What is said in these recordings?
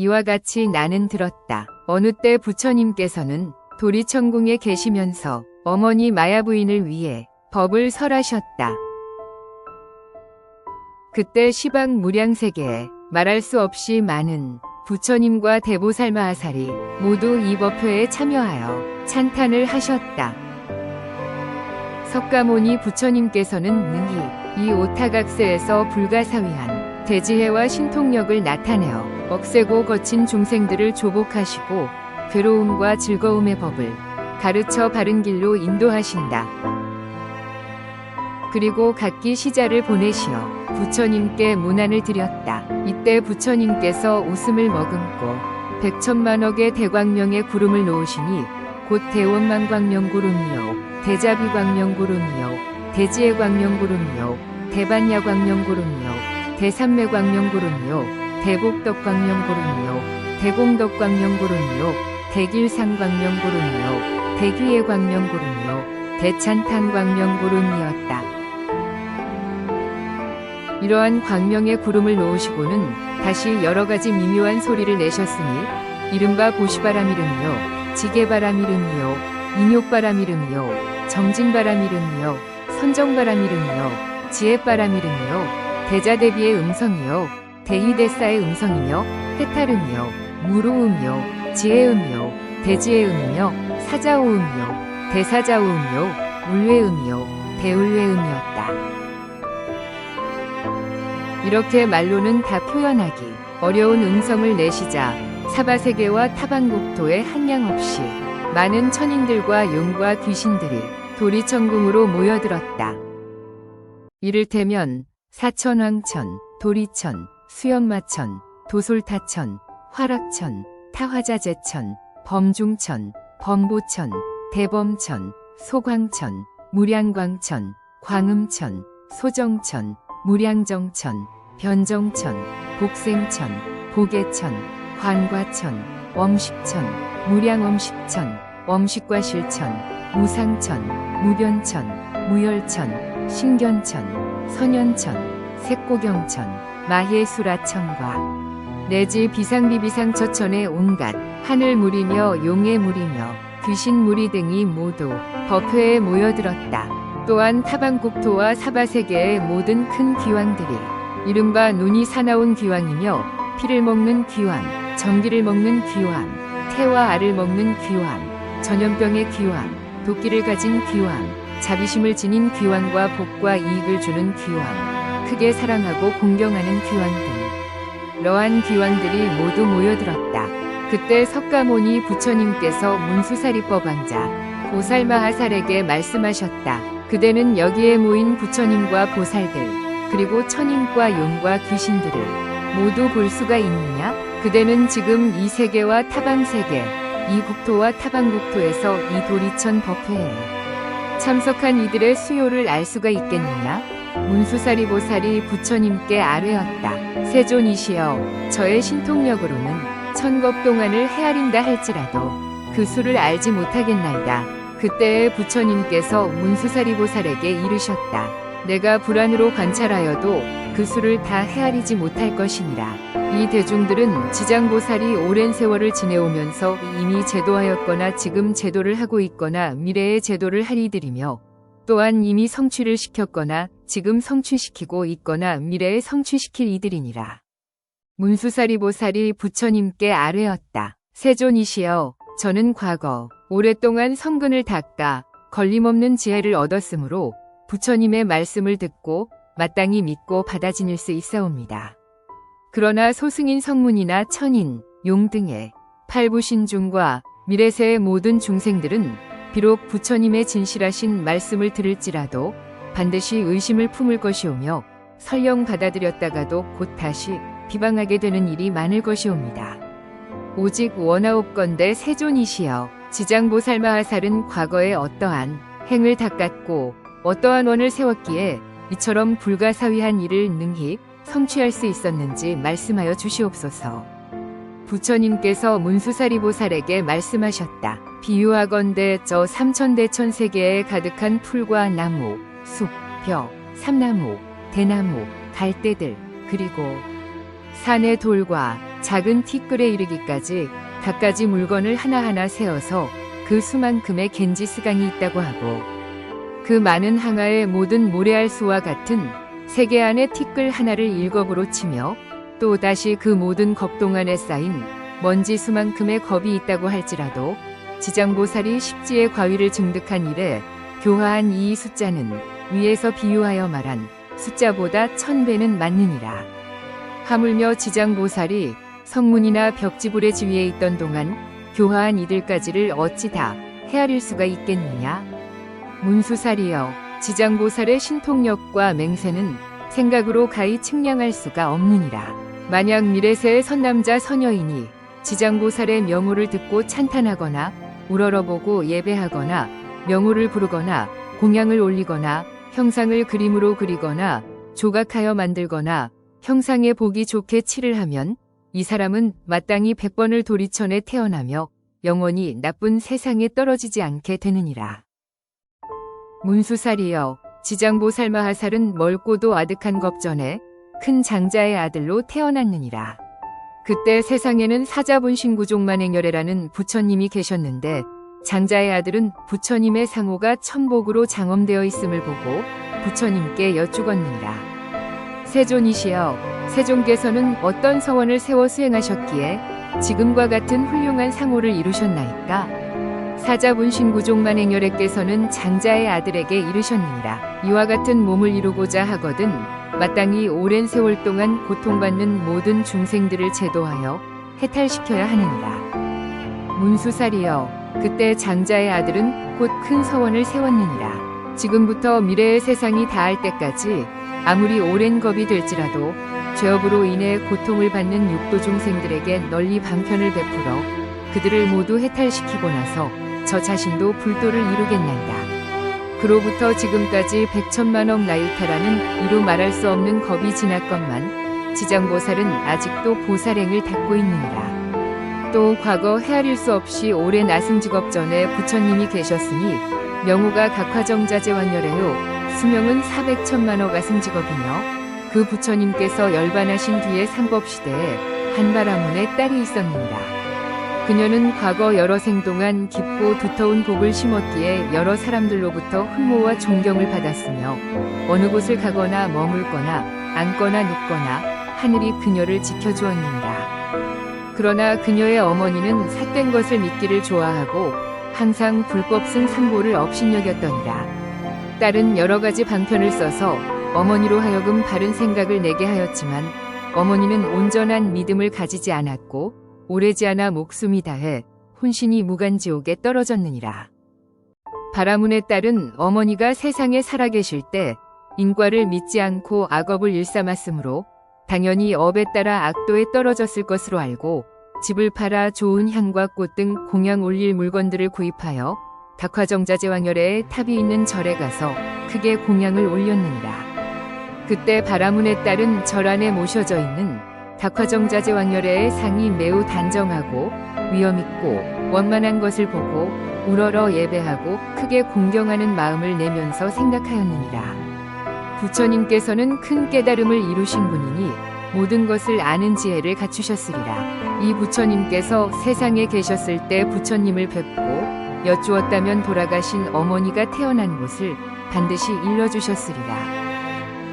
이와 같이 나는 들었다. 어느 때 부처님께서는 도리천궁에 계시면서 어머니 마야 부인을 위해 법을 설하셨다. 그때 시방 무량세계에 말할 수 없이 많은 부처님과 대보살마하살이 모두 이 법회에 참여하여 찬탄을 하셨다. 석가모니 부처님께서는 능히 이 오타각세에서 불가사위한 대지혜와 신통력을 나타내어 억세고 거친 중생들을 조복하시고 괴로움과 즐거움의 법을 가르쳐 바른 길로 인도하신다. 그리고 각기 시자를 보내시어 부처님께 문안을 드렸다. 이때 부처님께서 웃음을 머금고 백천만억의 대광명의 구름을 놓으시니 곧 대원만광명구름이요 대자비광명구름이요 대지혜광명구름이요 대반야광명구름이요 대산매광명구름이요 대복덕광명구름이요. 대공덕광명구름이요. 대길상광명구름이요. 대귀예광명구름이요. 대찬탄광명구름이었다. 이러한 광명의 구름을 놓으시고는 다시 여러 가지 미묘한 소리를 내셨으니 이른바 보시바람 이름이요, 지게바람 이름이요, 인욕바람 이름이요, 정진바람 이름이요, 선정바람 이름이요, 지혜바람 이름이요, 대자대비의 음성이요, 대희대사의 음성이며, 해탈음이요, 무로음이요, 지혜음이요, 대지혜음이며, 사자오음이요, 대사자오음이요, 울외음이요, 대울외음이었다. 이렇게 말로는 다 표현하기 어려운 음성을 내시자 사바세계와 타반국토에 한량 없이 많은 천인들과 용과 귀신들이 도리천궁으로 모여들었다. 이를테면 사천왕천, 도리천, 수연마천, 도솔타천, 화락천, 타화자재천, 범중천, 범보천, 대범천, 소광천, 무량광천, 광음천, 소정천, 무량정천, 변정천, 복생천, 보계천, 관과천, 엄식천, 무량엄식천, 엄식과실천, 무상천, 무변천, 무열천, 신견천, 선현천, 색고경천, 마해수라천과 내지 비상비비상처천의 온갖 하늘 무리며 용의 무리며 귀신 무리 등이 모두 법회에 모여들었다. 또한 타방국토와 사바세계의 모든 큰 기왕들이 이른바 눈이 사나운 기왕이며 피를 먹는 기왕, 전기를 먹는 기왕, 태와 알을 먹는 기왕, 전염병의 기왕, 도끼를 가진 기왕, 자비심을 지닌 기왕과 복과 이익을 주는 기왕, 크게 사랑하고 공경하는 등 러한 기왕들이 모두 모여들었다. 그때 석가모니 부처님께서 문수사리법 왕자 보살마하살에게 말씀하셨다. 그대는 여기에 모인 부처님과 보살들, 그리고 천인과 용과 귀신들을 모두 볼 수가 있느냐? 그대는 지금 이 세계와 타방 세계, 이 국토와 타방 국토에서 이 도리천 법회에 참석한 이들의 수요를 알 수가 있겠느냐? 문수사리 보살이 부처님께 아뢰었다. 세존이시여, 저의 신통력으로는 천겁 동안을 헤아린다 할지라도 그 수를 알지 못하겠나이다. 그때에 부처님께서 문수사리 보살에게 이르셨다. 내가 불안으로 관찰하여도 그 수를 다 헤아리지 못할 것이니라. 이 대중들은 지장보살이 오랜 세월을 지내오면서 이미 제도하였거나 지금 제도를 하고 있거나 미래의 제도를 할 이들이며 또한 이미 성취를 시켰거나 지금 성취시키고 있거나 미래에 성취시킬 이들이니라. 문수사리 보살이 부처님께 아뢰었다. 세존이시여, 저는 과거 오랫동안 성근을 닦아 걸림없는 지혜를 얻었으므로 부처님의 말씀을 듣고 마땅히 믿고 받아지닐 수 있사옵니다. 그러나 소승인 성문이나 천인, 용 등의 팔부신중과 미래세의 모든 중생들은 비록 부처님의 진실하신 말씀을 들을지라도 반드시 의심을 품을 것이오며 설령 받아들였다가도 곧 다시 비방하게 되는 일이 많을 것이옵니다. 오직 원하옵건대 세존이시여 지장보살 마하살은 과거에 어떠한 행을 닦았고 어떠한 원을 세웠기에 이처럼 불가사위한 일을 능히 성취할 수 있었는지 말씀하여 주시옵소서. 부처님께서 문수사리 보살에게 말씀하셨다. 비유하건대 저 삼천대천 세계에 가득한 풀과 나무, 숲, 벼, 삼나무, 대나무, 갈대들, 그리고 산의 돌과 작은 티끌에 이르기까지 갖가지 물건을 하나하나 세어서 그 수만큼의 겐지 스강이 있다고 하고 그 많은 항아의 모든 모래알수와 같은 세계 안의 티끌 하나를 일겁으로 치며 또 다시 그 모든 겁 동 안에 쌓인 먼지 수만큼의 겁이 있다고 할지라도 지장보살이 십지의 과위를 증득한 이래 교화한 이 숫자는 위에서 비유하여 말한 숫자보다 천 배는 맞느니라. 하물며 지장보살이 성문이나 벽지불의 지위에 있던 동안 교화한 이들까지를 어찌 다 헤아릴 수가 있겠느냐? 문수살이여, 지장보살의 신통력과 맹세는 생각으로 가히 측량할 수가 없느니라. 만약 미래세의 선남자 선여인이 지장보살의 명호를 듣고 찬탄하거나 우러러보고 예배하거나 명호를 부르거나 공양을 올리거나 형상을 그림으로 그리거나 조각하여 만들거나 형상에 보기 좋게 칠을 하면 이 사람은 마땅히 백번을 도리천에 태어나며 영원히 나쁜 세상에 떨어지지 않게 되느니라. 문수살이여 지장보살 마하살은 멀고도 아득한 겁전에 큰 장자의 아들로 태어났느니라. 그때 세상에는 사자분 신 구종만 행열애라는 부처님이 계셨는데 장자의 아들은 부처님의 상호가 천복으로 장엄되어 있음을 보고 부처님께 여쭈었느니라. 세존이시여, 세존께서는 어떤 서원을 세워 수행하셨기에 지금과 같은 훌륭한 상호를 이루셨나이까? 사자분 신 구종만 행열애께서는 장자의 아들에게 이르셨느니라. 이와 같은 몸을 이루고자 하거든 마땅히 오랜 세월 동안 고통받는 모든 중생들을 제도하여 해탈시켜야 하느니라. 문수살이여, 그때 장자의 아들은 곧 큰 서원을 세웠느니라. 지금부터 미래의 세상이 다할 때까지 아무리 오랜 겁이 될지라도 죄업으로 인해 고통을 받는 육도 중생들에게 널리 방편을 베풀어 그들을 모두 해탈시키고 나서 저 자신도 불도를 이루겠나이다. 그로부터 지금까지 백천만억 나일타라는 이루 말할 수 없는 겁이 지났건만 지장보살은 아직도 보살행을 닦고 있느니라. 또 과거 헤아릴 수 없이 오랜 나승직업 전에 부처님이 계셨으니 명호가 각화정자재 완열해요. 수명은 400천만억 아승직업이며 그 부처님께서 열반하신 뒤에 삼법시대에 한바라문에 딸이 있었느니라. 그녀는 과거 여러 생 동안 깊고 두터운 복을 심었기에 여러 사람들로부터 흠모와 존경을 받았으며 어느 곳을 가거나 머물거나 앉거나 눕거나 하늘이 그녀를 지켜주었느니라. 그러나 그녀의 어머니는 삿된 것을 믿기를 좋아하고 항상 불법 승 삼보를 업신여겼더니라. 딸은 여러 가지 방편을 써서 어머니로 하여금 바른 생각을 내게 하였지만 어머니는 온전한 믿음을 가지지 않았고 오래지 않아 목숨이 다해 혼신이 무간지옥에 떨어졌느니라. 바라문의 딸은 어머니가 세상에 살아계실 때 인과를 믿지 않고 악업을 일삼았으므로 당연히 업에 따라 악도에 떨어졌을 것으로 알고 집을 팔아 좋은 향과 꽃 등 공양 올릴 물건들을 구입하여 닭화정자제왕열에 탑이 있는 절에 가서 크게 공양을 올렸느니라. 그때 바라문의 딸은 절 안에 모셔져 있는 닭화정자제왕열의 상이 매우 단정하고 위엄있고 원만한 것을 보고 우러러 예배하고 크게 공경하는 마음을 내면서 생각하였느니라. 부처님께서는 큰 깨달음을 이루신 분이니 모든 것을 아는 지혜를 갖추셨으리라. 이 부처님께서 세상에 계셨을 때 부처님을 뵙고 여쭈었다면 돌아가신 어머니가 태어난 곳을 반드시 일러주셨으리라.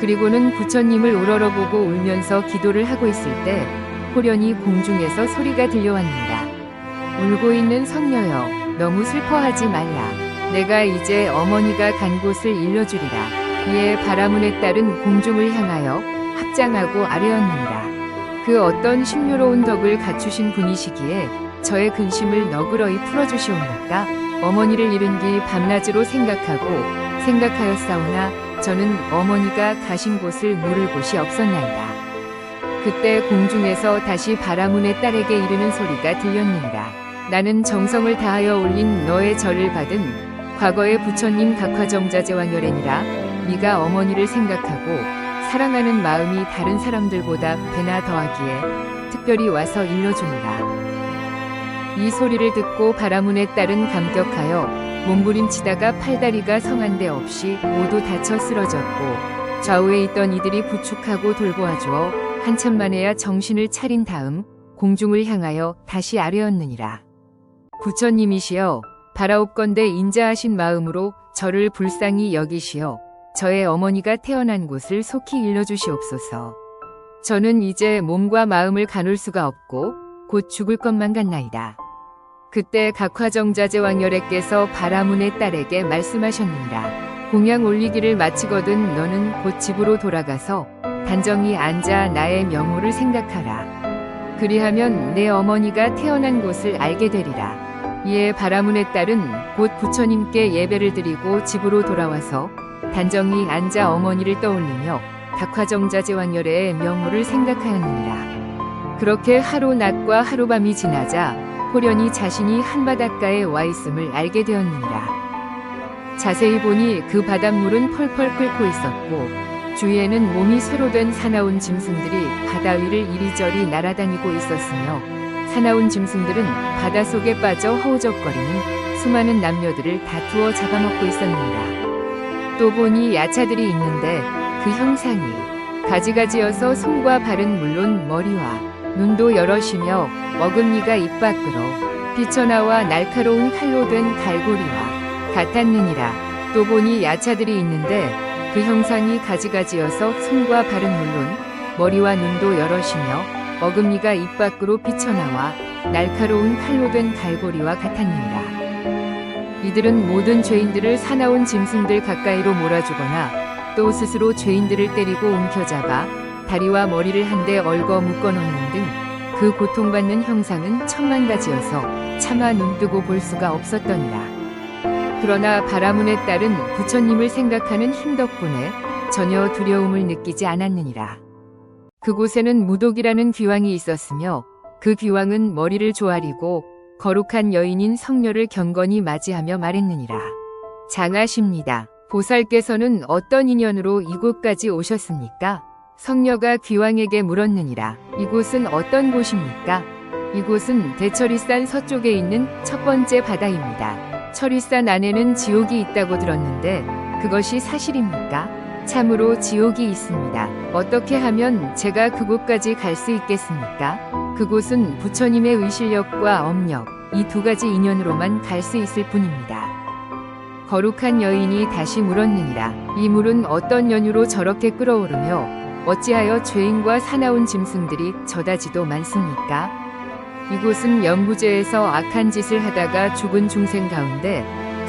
그리고는 부처님을 우러러보고 울면서 기도를 하고 있을 때 호련히 공중에서 소리가 들려왔느니라. 울고 있는 성녀여, 너무 슬퍼하지 말라. 내가 이제 어머니가 간 곳을 일러주리라. 이에 바라문의 딸은 공중을 향하여 합장하고 아뢰었느니라. 그 어떤 신묘로운 덕을 갖추신 분이시기에 저의 근심을 너그러이 풀어주시옵니까? 어머니를 잃은 뒤 밤낮으로 생각하고 생각하였사오나 저는 어머니가 가신 곳을 물을 곳이 없었나이다. 그때 공중에서 다시 바라문의 딸에게 이르는 소리가 들렸느니라. 나는 정성을 다하여 올린 너의 절을 받은 과거의 부처님 각화정자제왕열애니라 네가 어머니를 생각하고 사랑하는 마음이 다른 사람들보다 배나 더하기에 특별히 와서 일러주니라. 이 소리를 듣고 바라문의 딸은 감격하여 몸부림치다가 팔다리가 성한 데 없이 모두 다쳐 쓰러졌고 좌우에 있던 이들이 부축하고 돌보아 주어 한참 만에야 정신을 차린 다음 공중을 향하여 다시 아뢰었느니라. 부처님이시여 바라옵건대 인자하신 마음으로 저를 불쌍히 여기시어 저의 어머니가 태어난 곳을 속히 일러주시옵소서. 저는 이제 몸과 마음을 가눌 수가 없고 곧 죽을 것만 같나이다. 그때 각화정자제 왕열애께서 바라문의 딸에게 말씀하셨느니라. 공양 올리기를 마치거든 너는 곧 집으로 돌아가서 단정히 앉아 나의 명호를 생각하라. 그리하면 내 어머니가 태어난 곳을 알게 되리라. 이에 바라문의 딸은 곧 부처님께 예배를 드리고 집으로 돌아와서 단정히 앉아 어머니를 떠올리며 각화정자제 왕열애의 명호를 생각하였느니라. 그렇게 하루 낮과 하루밤이 지나자 호련히 자신이 한 바닷가에 와 있음을 알게 되었느니라. 자세히 보니 그 바닷물은 펄펄 끓고 있었고 주위에는 몸이 쇠로 된 사나운 짐승들이 바다 위를 이리저리 날아다니고 있었으며 사나운 짐승들은 바닷속에 빠져 허우적거리는 수많은 남녀들을 다투어 잡아먹고 있었느니라. 또 보니 야차들이 있는데 그 형상이 가지가지여서 손과 발은 물론 머리와 눈도 여럿이며 어금니가 입 밖으로 비쳐나와 날카로운 칼로 된 갈고리와 같았느니라. 또 보니 야차들이 있는데 그 형상이 가지가지여서 손과 발은 물론 머리와 눈도 여럿이며 어금니가 입 밖으로 비쳐나와 날카로운 칼로 된 갈고리와 같았느니라. 이들은 모든 죄인들을 사나운 짐승들 가까이로 몰아주거나 또 스스로 죄인들을 때리고 움켜잡아 다리와 머리를 한데 얽어 묶어놓는 등 그 고통받는 형상은 천만 가지여서 차마 눈뜨고 볼 수가 없었더니라. 그러나 바라문의 딸은 부처님을 생각하는 힘 덕분에 전혀 두려움을 느끼지 않았느니라. 그곳에는 무독이라는 귀왕이 있었으며 그 귀왕은 머리를 조아리고 거룩한 여인인 성녀를 경건히 맞이하며 말했느니라. 장하십니다. 보살께서는 어떤 인연으로 이곳까지 오셨습니까? 성녀가 귀왕에게 물었느니라. 이곳은 어떤 곳입니까? 이곳은 대철이산 서쪽에 있는 첫 번째 바다입니다. 철이산 안에는 지옥이 있다고 들었는데 그것이 사실입니까? 참으로 지옥이 있습니다. 어떻게 하면 제가 그곳까지 갈 수 있겠습니까? 그곳은 부처님의 의실력과 업력, 이 두 가지 인연으로만 갈 수 있을 뿐입니다. 거룩한 여인이 다시 물었느니라. 이 물은 어떤 연유로 저렇게 끓어오르며 어찌하여 죄인과 사나운 짐승들이 저다지도 많습니까? 이곳은 연부제에서 악한 짓을 하다가 죽은 중생 가운데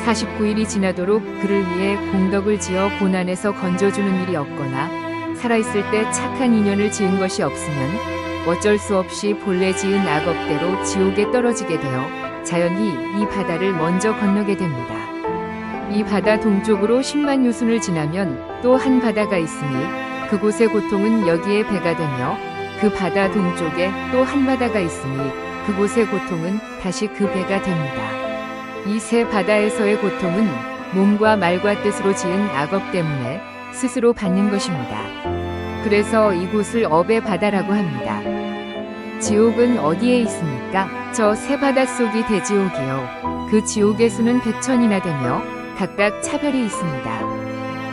49일이 지나도록 그를 위해 공덕을 지어 고난에서 건져주는 일이 없거나 살아있을 때 착한 인연을 지은 것이 없으면 어쩔 수 없이 본래 지은 악업대로 지옥에 떨어지게 되어 자연히 이 바다를 먼저 건너게 됩니다. 이 바다 동쪽으로 10만 유순을 지나면 또 한 바다가 있으니 그곳의 고통은 여기에 배가 되며 그 바다 동쪽에 또 한 바다가 있으니 그곳의 고통은 다시 그 배가 됩니다. 이 세 바다에서의 고통은 몸과 말과 뜻으로 지은 악업 때문에 스스로 받는 것입니다. 그래서 이곳을 업의 바다라고 합니다. 지옥은 어디에 있습니까? 저 세 바다 속이 대지옥이요. 그 지옥의 수는 백천이나 되며 각각 차별이 있습니다.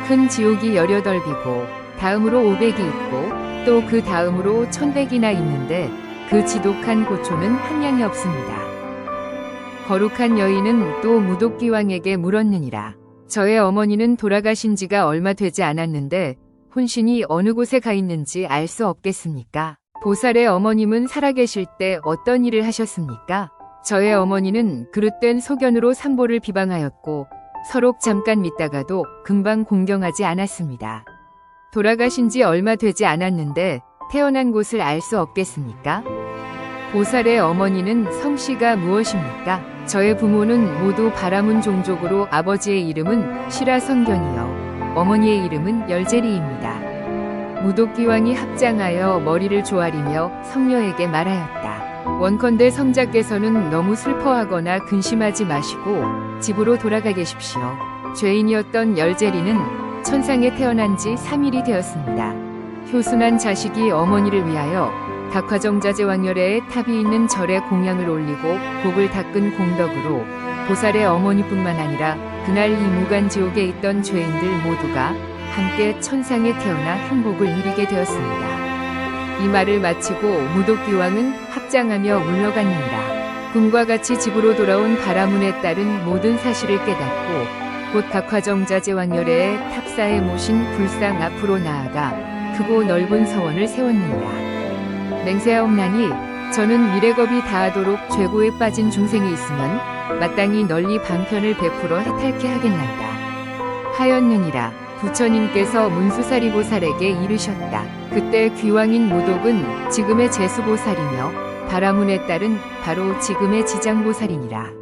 큰 지옥이 열여덟 비고 다음으로 오백이 있고 또 그 다음으로 천백이나 있는데 그 지독한 고초는 한량이 없습니다. 거룩한 여인은 또 무독기왕에게 물었느니라. 저의 어머니는 돌아가신 지가 얼마 되지 않았는데 혼신이 어느 곳에 가 있는지 알 수 없겠습니까? 보살의 어머님은 살아계실 때 어떤 일을 하셨습니까? 저의 어머니는 그릇된 소견으로 삼보를 비방하였고 서로 잠깐 믿다가도 금방 공경하지 않았습니다. 돌아가신 지 얼마 되지 않았는데 태어난 곳을 알 수 없겠습니까? 보살의 어머니는 성씨가 무엇입니까? 저의 부모는 모두 바라문 종족으로 아버지의 이름은 시라성견이요. 어머니의 이름은 열제리입니다. 무독기왕이 합장하여 머리를 조아리며 성녀에게 말하였다. 원컨대 성자께서는 너무 슬퍼하거나 근심하지 마시고 집으로 돌아가 계십시오. 죄인이었던 열제리는 천상에 태어난 지 3일이 되었습니다. 효순한 자식이 어머니를 위하여 각화정자제왕열애에 탑이 있는 절에 공양을 올리고 복을 닦은 공덕으로 보살의 어머니뿐만 아니라 그날 이 무간지옥에 있던 죄인들 모두가 함께 천상에 태어나 행복을 누리게 되었습니다. 이 말을 마치고 무독귀왕은 합장하며 물러갔느니라. 꿈과 같이 집으로 돌아온 바라문의 딸은 모든 사실을 깨닫고 곧 각화정 자 제왕열의 탑사에 모신 불상 앞으로 나아가 크고 넓은 서원을 세웠느니라. 맹세하옵나니 저는 미래겁이 다하도록 죄고에 빠진 중생이 있으면 마땅히 널리 방편을 베풀어 해탈케 하겠나이다. 하였느니라. 부처님께서 문수사리보살에게 이르셨다. 그때 귀왕인 모독은 지금의 제수보살이며 바라문의 딸은 바로 지금의 지장보살이니라.